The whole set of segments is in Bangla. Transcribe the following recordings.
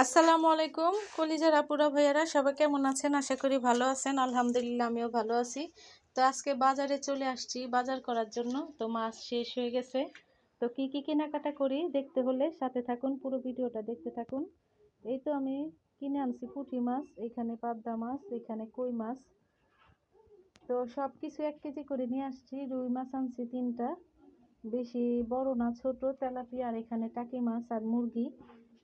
আসসালামু আলাইকুম, কলিজার আপুরা ভাইয়ারা, সবাই কেমন আছেন? আশা করি ভালো আছেন। আলহামদুলিল্লাহ, আমিও ভালো আছি। তো আজকে বাজারে চলে আসছি, বাজার করার জন্য। তো মাছ শেষ হয়ে গেছে। তো কি কি কেনাকাটা করি দেখতে হলে সাথে থাকুন, পুরো ভিডিওটা দেখতে থাকুন। এই তো আমি কিনে আনছি পুঁটি মাছ, এখানে পাবদা মাছ, এখানে কই মাছ। তো সব কিছু এক কেজি করে নিয়ে আসছি, রুই মাছ আনছি তিনটা। বেশি বড় না, ছোট তেলাপিয়া, আর এখানে টাকি মাছ আর মুরগি।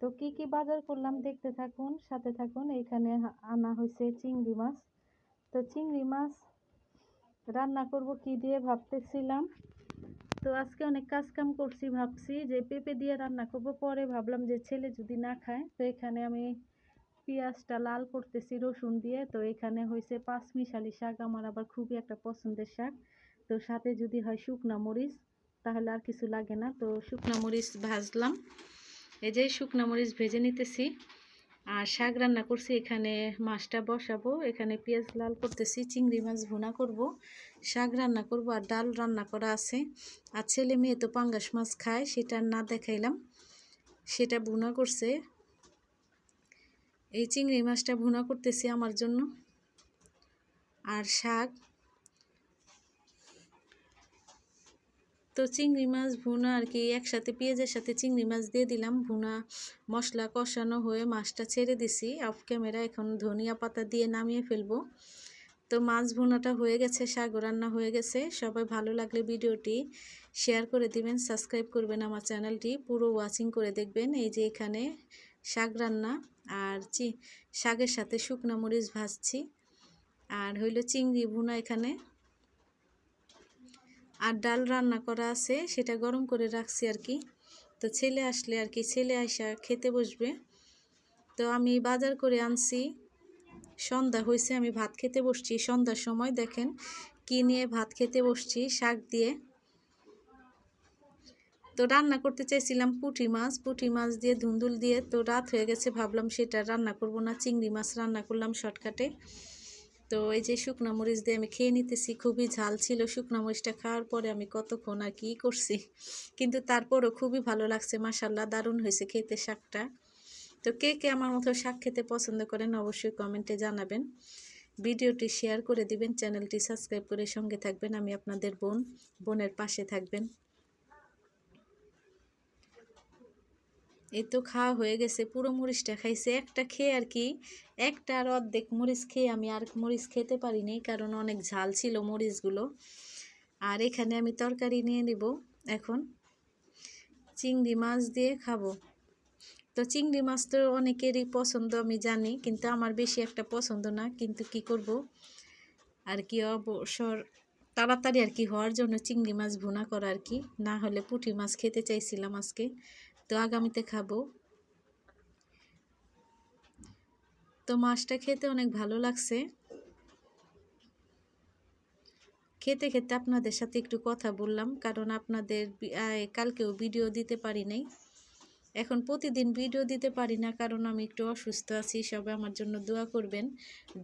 তো কি কি বাজার করলাম দেখতে থাকুন, সাথে থাকুন। এখানে আনা হয়েছে চিংড়ি মাছ। তো চিংড়ি মাছ রান্না করব কি দিয়ে ভাবতেছিলাম। তো আজকে অনেক কাজ কাম করছি, ভাবছি যে পেঁপে দিয়ে রান্না করব। পরে ভাবলাম যে ছেলে যদি না খায়, তো এখানে আমি পেঁয়াজটা লাল করতেছি রসুন দিয়ে। তো এখানে হয়েছে পাঁচ মিশালি শাক, আমার আবার খুবই একটা পছন্দের শাক। তো সাথে যদি হয় শুকনা মরিচ, তাহলে আর কিছু লাগে না। তো শুকনা মরিচ ভাজলাম। এই যে শুকনো মরিচ ভেজে নিতেছি আর শাক রান্না করছি, এখানে মাছটা বসাবো, এখানে পেঁয়াজ লাল করতেছি, চিংড়ি মাছ ভুনা করব, শাক রান্না করব আর ডাল রান্না করা আছে। আর ছেলে মেয়ে তো পাঙ্গাস মাছ খায়, সেটা না দেখাইলাম, সেটা ভুনা করছে। এই চিংড়ি মাছটা ভুনা করতেছি আমার জন্য। আর শাক তো চিংড়ি মাছ, ভুনা আর কি, একসাথে পেঁয়াজের সাথে চিংড়ি মাছ দিয়ে দিলাম। ভুনা, মশলা কষানো হয়ে মাছটা ছেড়ে দিছি। অফ ক্যামেরা এখন ধনিয়া পাতা দিয়ে নামিয়ে ফেলব। তো মাছ ভুনাটা হয়ে গেছে, শাক রান্না হয়ে গেছে। সবাই ভালো লাগলে ভিডিওটি শেয়ার করে দিবেন, সাবস্ক্রাইব করবেন আমার চ্যানেলটি। পুরো ওয়াচিং করে দেখবেন। এই যে এখানে শাক রান্না আর চি, শাকের সাথে শুকনো মরিচ ভাজছি। আর হইল চিংড়ি, ভুনা এখানে। আর ডাল রান্না করা আছে, সেটা গরম করে রাখছি আর কি। তো ছেলে আসলে আর কি, ছেলে আসা খেতে বসবে। তো আমি বাজার করে আনছি। সন্ধ্যা হয়েছে আমি ভাত খেতে বসছি। সন্ধ্যার সময় দেখেন কি নিয়ে ভাত খেতে বসছি, শাক দিয়ে। তো রান্না করতে চাইছিলাম পুঁটি মাছ পুঁটি মাছ দিয়ে ধুন্দুল দিয়ে। তো রাত হয়ে গেছে, ভাবলাম সেটা রান্না করব না, চিংড়ি মাছ রান্না করলাম শর্টকাটে। তো এই যে শুকনা মরিচ দিয়ে আমি খেয়ে নিতেছি, খুবই ঝাল ছিল শুকনা মরিচটা খাওয়ার পরে আমি কতক্ষণ আর কী করছি। কিন্তু তারপরও খুবই ভালো লাগছে মাসাল্লাহ দারুণ হয়েছে খেতে শাকটা। তো কে কে আমার মতো শাক খেতে পছন্দ করেন অবশ্যই কমেন্টে জানাবেন। ভিডিওটি শেয়ার করে দিবেন, চ্যানেলটি সাবস্ক্রাইব করে সঙ্গে থাকবেন। আমি আপনাদের বোন, বোনের পাশে থাকবেন। এই তো খাওয়া হয়ে গেছে, পুরো মরিচটা খাইছে। একটা খেয়ে আর কি, একটা আর অর্ধেক মরিচ খেয়ে আমি আর মরিচ খেতে পারিনি, কারণ অনেক ঝাল ছিল মরিচগুলো। আর এখানে আমি তরকারি নিয়ে নিব, এখন চিংড়ি মাছ দিয়ে খাব। তো চিংড়ি মাছ তো অনেকেরই পছন্দ, আমি জানি, কিন্তু আমার বেশি একটা পছন্দ না, কিন্তু কি করব? আর কি অবসর তাড়াতাড়ি আর কি হওয়ার জন্য চিংড়ি মাছ ভুনা করা আর কি, না হলে পুঁটি মাছ খেতে চাইছিলাম আজকে। তো আগামীতে খাব। তো মাছটা খেতে অনেক ভালো লাগছে। খেতে খেতে আপনাদের সাথে একটু কথা বললাম, কারণ আপনাদের কালকেও ভিডিও দিতে পারি নাই। এখন প্রতিদিন ভিডিও দিতে পারি না, কারণ আমি একটু অসুস্থ আছি, সবাই আমার জন্য দোয়া করবেন।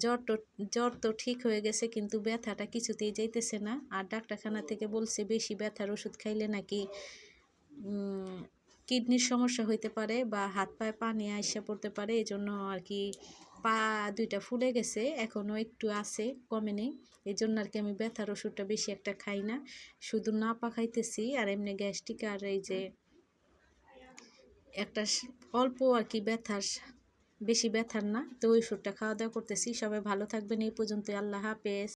জ্বর তো জ্বর তো ঠিক হয়ে গেছে, কিন্তু ব্যথাটা কিছুতেই যাইতেছে না। আর ডাক্তারখানা থেকে বলছে, বেশি ব্যথার ওষুধ খাইলে নাকি কিডনির সমস্যা হইতে পারে বা হাত পায়ে পানি আইসা পড়তে পারে এই জন্য আর কি পা দুইটা ফুলে গেছে এখনও একটু আছে, কমে নেই। এই জন্য আর কি আমি ব্যথার ওষুধটা বেশি একটা খাই না। শুধু না পা খাইতেছি আর এমনি গ্যাস্ট্রিক আর এই যে একটা অল্প আর কি ব্যথার বেশি ব্যথার না। তো ওই ওষুধটা খাওয়া দাওয়া করতেছি। সবাই ভালো থাকবেন। এই পর্যন্ত আল্লাহ হাফেজ।